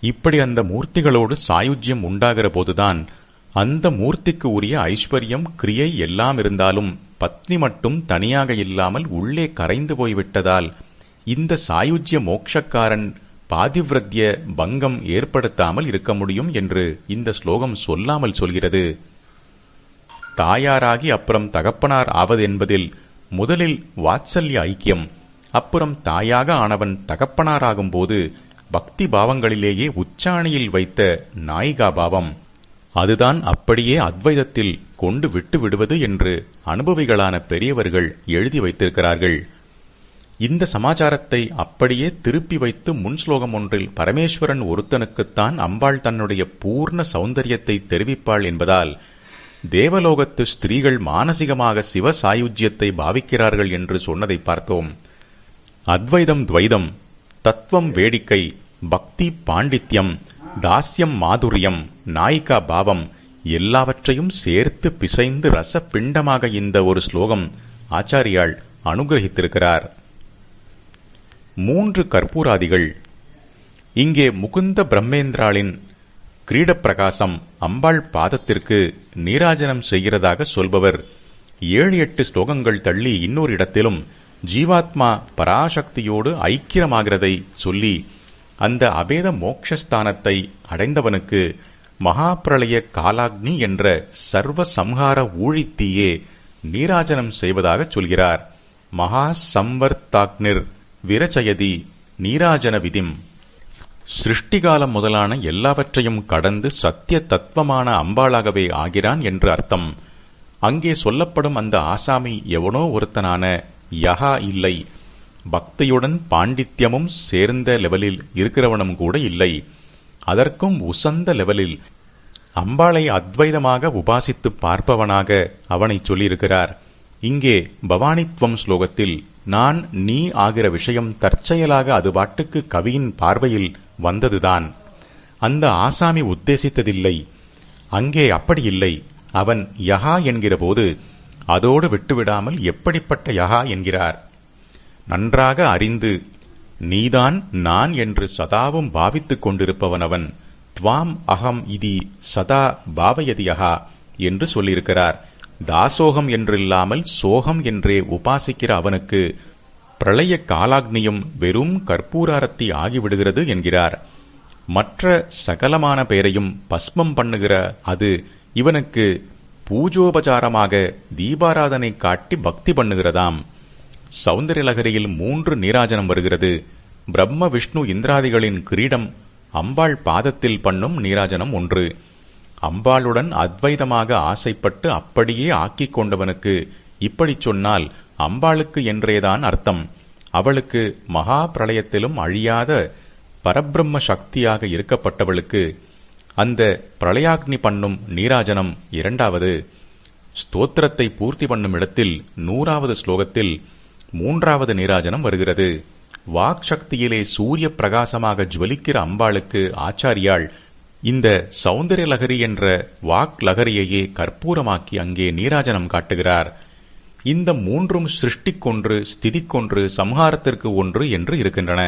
இப்படி அந்த மூர்த்திகளோடு சாயுஜ்யம் உண்டாகிற போதுதான் அந்த மூர்த்திக்கு உரிய ஐஸ்வர்யம் கிரியை எல்லாம் இருந்தாலும் பத்னி மட்டும் தனியாக இல்லாமல் உள்ளே கரைந்து போய்விட்டதால் இந்த சாயுஜ்ய மோட்சக்காரன் பாதிவிரத்ய பங்கம் ஏற்படுத்தாமல் இருக்க முடியும் என்று இந்த ஸ்லோகம் சொல்லாமல் சொல்கிறது. தாயாராகி அப்புறம் தகப்பனார் ஆவது என்பதில் முதலில் வாத்சல்ய ஐக்கியம் அப்புறம் தாயாக ஆனவன் தகப்பனாராகும் போது பக்தி பாவங்களிலேயே உச்சாணியில் வைத்த நாயிகா பாவம். அதுதான் அப்படியே அத்வைதத்தில் கொண்டு விட்டு விடுவது என்று அனுபவிகளான பெரியவர்கள் எழுதி வைத்திருக்கிறார்கள். இந்த சமாச்சாரத்தை அப்படியே திருப்பி வைத்து முன் ஸ்லோகம் ஒன்றில் பரமேஸ்வரன் ஒருத்தனுக்குத்தான் அம்பாள் தன்னுடைய பூர்ண சௌந்தரியத்தை தெரிவிப்பாள் என்பதால் தேவலோகத்து ஸ்திரீகள் மானசிகமாக சிவ சாயுஜ்யத்தை பாவிக்கிறார்கள் என்று சொன்னதை பார்த்தோம். அத்வைதம் துவைதம் தத்துவம் வேடிக்கை பக்தி பாண்டித்யம் தாஸ்யம் மாதுரியம் நாயிகா பாவம் எல்லாவற்றையும் சேர்த்து பிசைந்து ரச பிண்டமாக இந்த ஒரு ஸ்லோகம் ஆச்சாரியால் அனுகிரகித்திருக்கிறார். மூன்று கற்பூராதிகள். இங்கே முகுந்த பிரம்மேந்திராளின் கிரீடப்பிரகாசம் அம்பாள் பாதத்திற்கு நீராஜனம் செய்கிறதாக சொல்பவர். ஏழு எட்டு ஸ்லோகங்கள் தள்ளி இன்னொரு இடத்திலும் ஜீவாத்மா பராசக்தியோடு ஐக்கியமாகிறதை சொல்லி அந்த அபேத மோக்ஷஸ்தானத்தை அடைந்தவனுக்கு மகாபிரளய காலாக்னி என்ற சர்வ சம்ஹார ஊழித்தீயே நீராஜனம் செய்வதாக சொல்கிறார். மகா சம்வர்த்தாக்னிர் விரச்சயதி நீராஜன விதிம். சிருஷ்டிகாலம் முதலான எல்லாவற்றையும் கடந்து சத்திய தத்துவமான அம்பாளாகவே ஆகிறான் என்று அர்த்தம். அங்கே சொல்லப்படும் அந்த ஆசாமி எவனோ ஒருத்தனான யகா இல்லை. பக்தியுடன் பாண்டித்யமும் சேர்ந்த லெவலில் இருக்கிறவனும் கூட இல்லை. அதற்கும் உசந்த லெவலில் அம்பாளை அத்வைதமாக உபாசித்து பார்ப்பவனாக அவனை சொல்லியிருக்கிறார். இங்கே பவானித்வம் ஸ்லோகத்தில் நான் நீ ஆகிற விஷயம் தற்செயலாக அது பாட்டுக்கு கவியின் பார்வையில் வந்ததுதான். அந்த ஆசாமி உத்தேசித்ததில்லை. அங்கே அப்படி இல்லை. அவன் யகா என்கிற போது அதோடு விட்டுவிடாமல் எப்படிப்பட்ட யகா என்கிறார். நன்றாக அறிந்து நீதான் நான் என்று சதாவும் பாவித்துக் கொண்டிருப்பவன் அவன் துவாம் அகம் இதி சதா பாவயதியகா என்று சொல்லியிருக்கிறார். தாசோகம் என்றில்லாமல் சோகம் என்றே உபாசிக்கிற அவனுக்கு பிரளய காலாக்னியும் வெறும் கற்பூராரத்தி ஆகிவிடுகிறது என்கிறார். மற்ற சகலமான பெயரையும் பஸ்மம் பண்ணுகிற அது இவனுக்கு பூஜோபசாரமாக தீபாராதனை காட்டி பக்தி பண்ணுகிறதாம். சௌந்தரியலகரியில் மூன்று நீராஜனம் வருகிறது. பிரம்ம விஷ்ணு இந்திராதிகளின் கிரீடம் அம்பாள் பாதத்தில் பண்ணும் நீராஜனம் ஒன்று. அம்பாளுடன் அத்வைதமாக ஆசைப்பட்டு அப்படியே ஆக்கிக் கொண்டவனுக்கு இப்படிச் சொன்னால் அம்பாளுக்கு என்றேதான் அர்த்தம். அவளுக்கு மகா பிரளயத்திலும் அழியாத பரபிரம்ம சக்தியாக இருக்கப்பட்டவளுக்கு அந்த பிரளயாக்னி பண்ணும் நீராஜனம் இரண்டாவது. ஸ்தோத்திரத்தை பூர்த்தி பண்ணும் இடத்தில் நூறாவது ஸ்லோகத்தில் மூன்றாவது நீராஜனம் வருகிறது. வாக் சக்தியிலே சூரிய பிரகாசமாக ஜுவலிக்கிற அம்பாளுக்கு ஆச்சாரியாள் இந்த சௌந்தரிய லகரி என்ற வாக் லகரியையே கற்பூரமாக்கி அங்கே நீராஜனம் காட்டுகிறார். இந்த மூன்றும் சிருஷ்டிக்கொன்று ஸ்திதிக்கொன்று சம்ஹாரத்திற்கு ஒன்று என்று இருக்கின்றன.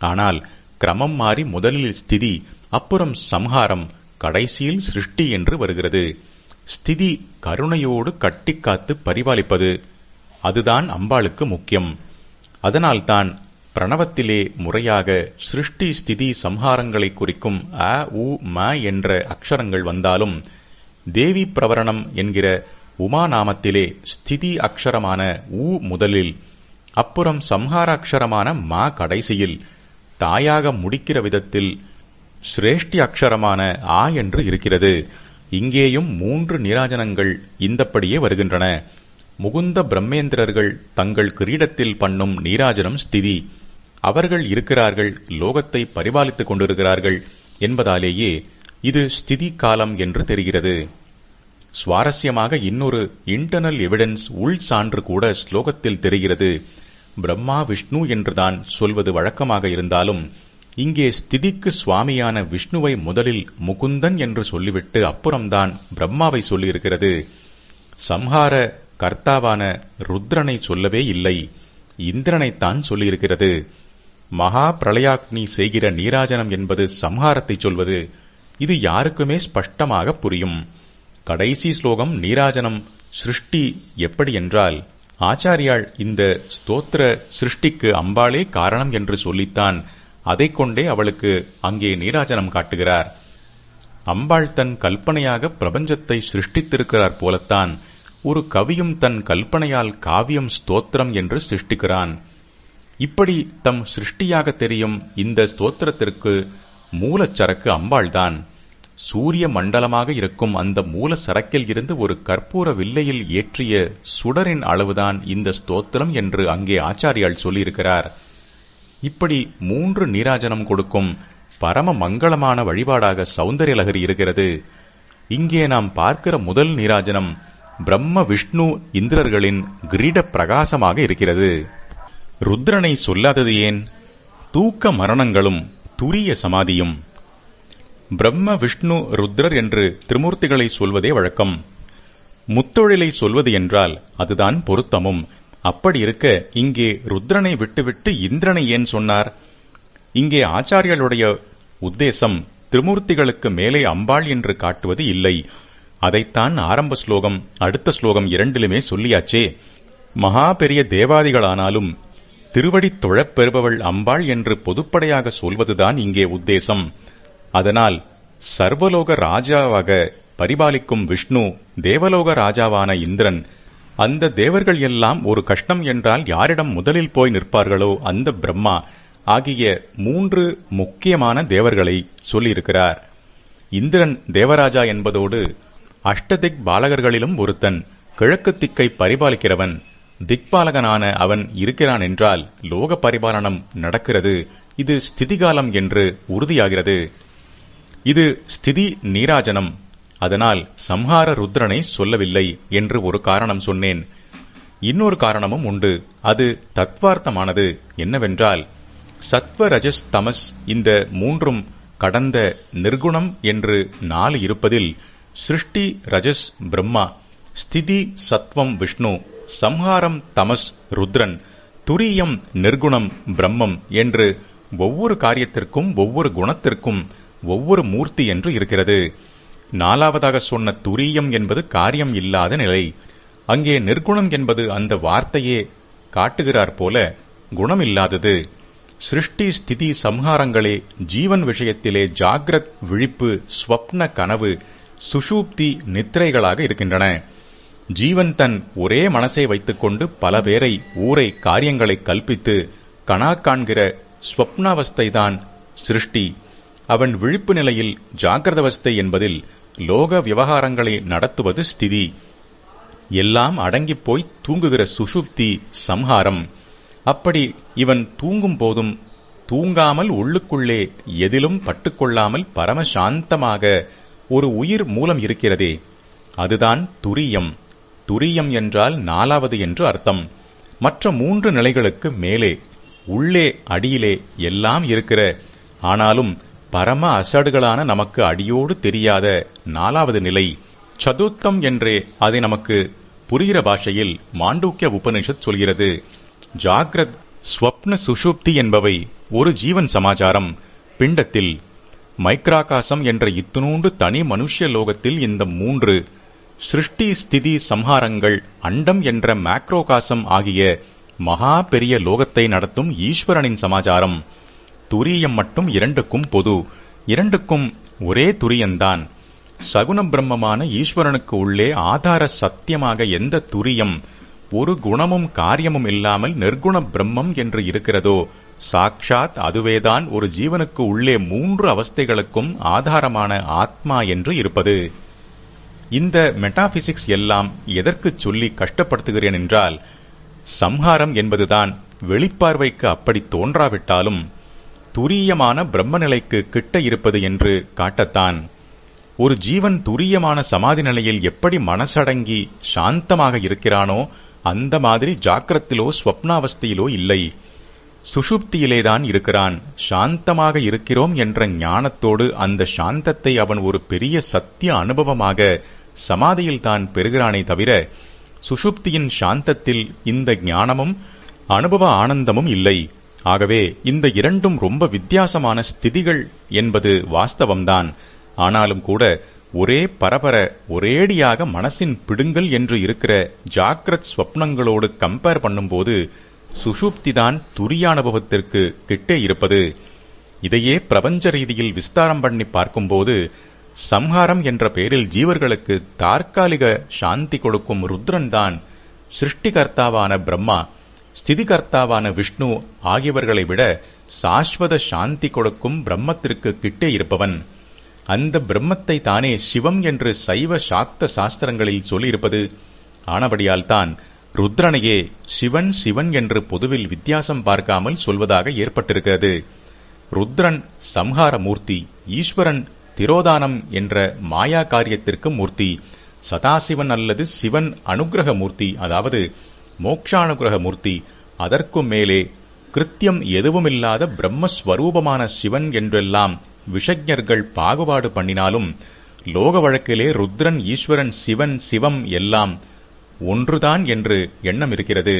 ஆனால் கிரமம் மாறி முதலில் ஸ்திதி அப்புறம் சம்ஹாரம் கடைசியில் சிருஷ்டி என்று வருகிறது. ஸ்திதி கருணையோடு கட்டி காத்து பரிபாலிப்பது அதுதான் அம்பாளுக்கு முக்கியம். அதனால்தான் பிரணவத்திலே முறையாக சிருஷ்டி ஸ்திதி சம்ஹாரங்களை குறிக்கும் அ உ ம என்ற அக்ஷரங்கள் வந்தாலும் தேவி பிரவரணம் என்கிற உமா நாமத்திலே ஸ்திதி அக்ஷரமான உ முதலில் அப்புறம் சம்ஹார அக்ஷரமான மா கடைசியில் தாயாக முடிக்கிற விதத்தில் சிரேஷ்டி அக்ஷரமான ஆ என்று இருக்கிறது. இங்கேயும் மூன்று நீராஜனங்கள் இந்தப்படியே வருகின்றன. முகுந்த பிரம்மேந்திரர்கள் தங்கள் கிரீடத்தில் பண்ணும் நீராஜனம் ஸ்திதி. அவர்கள் இருக்கிறார்கள் லோகத்தை பரிபாலித்துக் கொண்டிருக்கிறார்கள் என்பதாலேயே இது ஸ்திதி காலம் என்று தெரிகிறது. சுவாரஸ்யமாக இன்னொரு இன்டர்னல் எவிடன்ஸ் உள் சான்று கூட ஸ்லோகத்தில் தெரிகிறது. பிரம்மா விஷ்ணு என்றுதான் சொல்வது வழக்கமாக இருந்தாலும் இங்கே ஸ்திதிக்கு சுவாமியான விஷ்ணுவை முதலில் முகுந்தன் என்று சொல்லிவிட்டு அப்புறம்தான் பிரம்மாவை சொல்லியிருக்கிறது. சம்ஹார கர்த்தாவான ருத்ரனை சொல்லவே இல்லை. இந்திரனைத்தான் சொல்லியிருக்கிறது. மகா பிரளயாக்னி செய்கிற நீராஜனம் என்பது சம்ஹாரத்தை சொல்வது. இது யாருக்குமே ஸ்பஷ்டமாக புரியும். கடைசி ஸ்லோகம் நீராஜனம் சிருஷ்டி எப்படி என்றால் ஆச்சாரியாள் இந்த ஸ்தோத்திர சிருஷ்டிக்கு அம்பாளே காரணம் என்று சொல்லித்தான் அதைக் கொண்டே அவளுக்கு அங்கே நீராஜனம் காட்டுகிறார். அம்பாள் தன் கல்பனையாக பிரபஞ்சத்தை சிருஷ்டித்திருக்கிறார் போலத்தான் ஒரு கவியும் தன் கல்பனையால் காவியம் ஸ்தோத்திரம் என்று சிருஷ்டிக்கிறான். இப்படி தம் சிருஷ்டியாக தெரியும் இந்த ஸ்தோத்திரத்திற்கு மூலச்சரக்கு அம்பாள்தான். சூரிய மண்டலமாக இருக்கும் அந்த மூல சரக்கில் இருந்து ஒரு கற்பூர வில்லையில் ஏற்றிய சுடரின் அளவுதான் இந்த ஸ்தோத்திரம் என்று அங்கே ஆச்சாரியால் சொல்லியிருக்கிறார். இப்படி மூன்று நீராஜனம் கொடுக்கும் பரம மங்களமான வழிபாடாக சௌந்தர்யலகரி இருக்கிறது. இங்கே நாம் பார்க்கிற முதல் நீராஜனம் பிரம்ம விஷ்ணு இந்திரர்களின் கிரீட பிரகாசமாக இருக்கிறது. ருத்ரனை சொல்லாதது ஏன்? தூக்க மரணங்களும் துரிய சமாதியும். பிரம்ம விஷ்ணு ருத்ரர் என்று திருமூர்த்திகளை சொல்வதே வழக்கம். முத்தொழிலை சொல்வது என்றால் அதுதான் பொருத்தமும். அப்படி இருக்க இங்கே ருத்ரனை விட்டுவிட்டு இந்திரனை ஏன் சொன்னார்? இங்கே ஆச்சாரியர்களுடைய உத்தேசம் திருமூர்த்திகளுக்கு மேலே அம்பாள் என்று காட்டுவது இல்லை. அதைத்தான் ஆரம்ப ஸ்லோகம் அடுத்த ஸ்லோகம் இரண்டிலுமே சொல்லியாச்சே. மகா பெரிய தேவாதிகளானாலும் திருவடி தொழப்பெறுபவள் அம்பாள் என்று பொதுப்படையாக சொல்வதுதான் இங்கே உத்தேசம். அதனால் சர்வலோக ராஜாவாக பரிபாலிக்கும் விஷ்ணு தேவலோக ராஜாவான இந்திரன் அந்த தேவர்கள் எல்லாம் ஒரு கஷ்டம் என்றால் யாரிடம் முதலில் போய் நிற்பார்களோ அந்த பிரம்மா ஆகிய மூன்று முக்கியமான தேவர்களை சொல்லியிருக்கிறார். இந்திரன் தேவராஜா என்பதோடு அஷ்டதிக் பாலகர்களிலும் ஒருத்தன் கிழக்கு திக்கை பரிபாலிக்கிறவன் திக்பாலகனான அவன் இருக்கிறான் என்றால் லோக பரிபாலனம் நடக்கிறது. இது ஸ்திதிகாலம் என்று உறுதியாகிறது. இது ஸ்திதி நீராஜனம். அதனால் சம்ஹார ருத்ரனை சொல்லவில்லை என்று ஒரு காரணம் சொன்னேன். இன்னொரு காரணமும் உண்டு. அது தத்வார்த்தமானது. என்னவென்றால் சத்வ ரஜஸ் தமஸ் இந்த மூன்றும் கடந்த நிர்குணம் என்று நாலு இருப்பதில் சிருஷ்டி ரஜஸ் பிரம்மா ஸ்திதி சத்வம் விஷ்ணு சம்ஹாரம் தமஸ் ருத்ரன் துரியம் நிர்குணம் பிரம்மம் என்று ஒவ்வொரு காரியத்திற்கும் ஒவ்வொரு குணத்திற்கும் ஒவ்வொரு மூர்த்தி என்று இருக்கிறது. நாலாவதாக சொன்ன துரியம் என்பது காரியம் இல்லாத நிலை. அங்கே நிர்குணம் என்பது அந்த வார்த்தையே காட்டுகிறார் போல குணமில்லாதது. சிருஷ்டி ஸ்திதி சம்ஹாரங்களே ஜீவன் விஷயத்திலே ஜாகிரத் விழிப்பு ஸ்வப்ன கனவு சுஷூப்தி நித்திரைகளாக இருக்கின்றன. ஜீவன் தன் ஒரே மனசை வைத்துக்கொண்டு பல பேரை ஊரை காரியங்களை கல்பித்து கணா காண்கிற ஸ்வப்னாவஸ்தைதான் சிருஷ்டி. அவன் விழிப்பு நிலையில் ஜாகிரதவஸ்தை என்பதில் லோக விவகாரங்களை நடத்துவது ஸ்திதி. எல்லாம் அடங்கிப் போய் தூங்குகிற சுஷுப்தி சம்ஹாரம். அப்படி இவன் தூங்கும் போதும் தூங்காமல் உள்ளுக்குள்ளே எதிலும் பட்டுக்கொள்ளாமல் பரமசாந்தமாக ஒரு உயிர் மூலம் இருக்கிறதே. அதுதான் துரியம். துரியம் என்றால் நாலாவது என்று அர்த்தம். மற்ற மூன்று நிலைகளுக்கு மேலே உள்ளே அடியிலே எல்லாம் இருக்கிற ஆனாலும் பரம அசடுகளான நமக்கு அடியோடு தெரியாத நாலாவது நிலை சதுர்த்தம் என்றே அதை நமக்கு புரிகிற பாஷையில் மாண்டூக்கிய உபனிஷத் சொல்கிறது. ஜாகிரத் ஸ்வப்ன சுஷுப்தி என்பவை ஒரு ஜீவன் சமாச்சாரம். பிண்டத்தில் மைக்ராகாசம் என்ற இத்தினூண்டு தனி மனுஷ்ய லோகத்தில் இந்த மூன்று சிருஷ்டி ஸ்திதி சம்ஹாரங்கள் அண்டம் என்ற மேக்ரோகாசம் ஆகிய மகா பெரிய லோகத்தை நடத்தும் ஈஸ்வரனின் சமாச்சாரம். துரியம் மட்டும் இரண்டுக்கும் பொது. இரண்டுக்கும் ஒரே துரியந்தான் சகுன பிரம்மமான ஈஸ்வரனுக்கு உள்ளே ஆதார சத்தியமாக எந்த துரியம் ஒரு குணமும் காரியமும் இல்லாமல் நிர்குண பிரம்மம் என்று இருக்கிறதோ சாக்ஷாத் அதுவேதான் ஒரு ஜீவனுக்கு உள்ளே மூன்று அவஸ்தைகளுக்கும் ஆதாரமான ஆத்மா என்று இருப்பது. இந்த மெட்டாபிசிக்ஸ் எல்லாம் எதற்கு சொல்லி கஷ்டப்படுத்துகிறேன் என்றால் சம்ஹாரம் என்பதுதான் வெளிப்பார்வைக்கு அப்படி தோன்றாவிட்டாலும் துரியமான பிரம்மநிலைக்கு கிட்ட இருப்பது என்று காட்டத்தான். ஒரு ஜீவன் துரியமான சமாதி நிலையில் எப்படி மனசடங்கி சாந்தமாக இருக்கிறானோ அந்த மாதிரி ஜாக்கிரத்திலோ ஸ்வப்னாவஸ்தையிலோ இல்லை. சுஷுப்தியிலேதான் இருக்கிறான். சாந்தமாக இருக்கிறோம் என்ற ஞானத்தோடு அந்த சாந்தத்தை அவன் ஒரு பெரிய சத்திய அனுபவமாக சமாதியில் தான் பெறுகிறானே தவிர சுஷுப்தியின் சாந்தத்தில் இந்த ஞானமும் அனுபவ ஆனந்தமும் இல்லை. ஆகவே இந்த இரண்டும் ரொம்ப வித்தியாசமான ஸ்திதிகள் என்பது வாஸ்தவம்தான். ஆனாலும் கூட ஒரே பரபர ஒரேடியாக மனசின் பிடுங்கல் என்று இருக்கிற ஜாக்ரத் ஸ்வப்னங்களோடு கம்பேர் பண்ணும்போது சுஷுப்திதான் துரியானுபவத்திற்கு கிட்டே இருப்பது. இதையே பிரபஞ்ச ரீதியில் விஸ்தாரம் பண்ணி பார்க்கும்போது சம்ஹாரம் என்ற பெயரில் ஜீவர்களுக்கு தற்காலிக சாந்தி கொடுக்கும் ருத்ரன் தான் சிருஷ்டிகர்த்தாவான பிரம்மா. ஸ்திதிகர்த்தாவான விஷ்ணு ஆகியவர்களை விட சாஸ்வத சாந்தி கொடுக்கும் பிரம்மத்திற்கு கிட்டே இருப்பவன். அந்த பிரம்மத்தை தானே சிவம் என்று சைவ சாக்த சாஸ்திரங்களில் சொல்லியிருப்பது. ஆனபடியால் தான் ருத்ரனையே சிவன் சிவன் என்று பொதுவில் வித்தியாசம் பார்க்காமல் சொல்வதாக ஏற்பட்டிருக்கிறது. ருத்ரன் சம்ஹார மூர்த்தி ஈஸ்வரன் திரோதானம் என்ற மாயா காரியத்திற்கு மூர்த்தி சதாசிவன் அல்லது சிவன் அனுகிரக மூர்த்தி அதாவது மோக்ஷானுகிரகமூர்த்தி அதற்கும் மேலே கிருத்தியம் எதுவுமில்லாத பிரம்மஸ்வரூபமான சிவன் என்றெல்லாம் விஷஜர்கள் பாகுபாடு பண்ணினாலும் லோக வழக்கிலே ருத்ரன் ஈஸ்வரன் சிவன் சிவம் எல்லாம் ஒன்றுதான் என்று எண்ணம் இருக்கிறது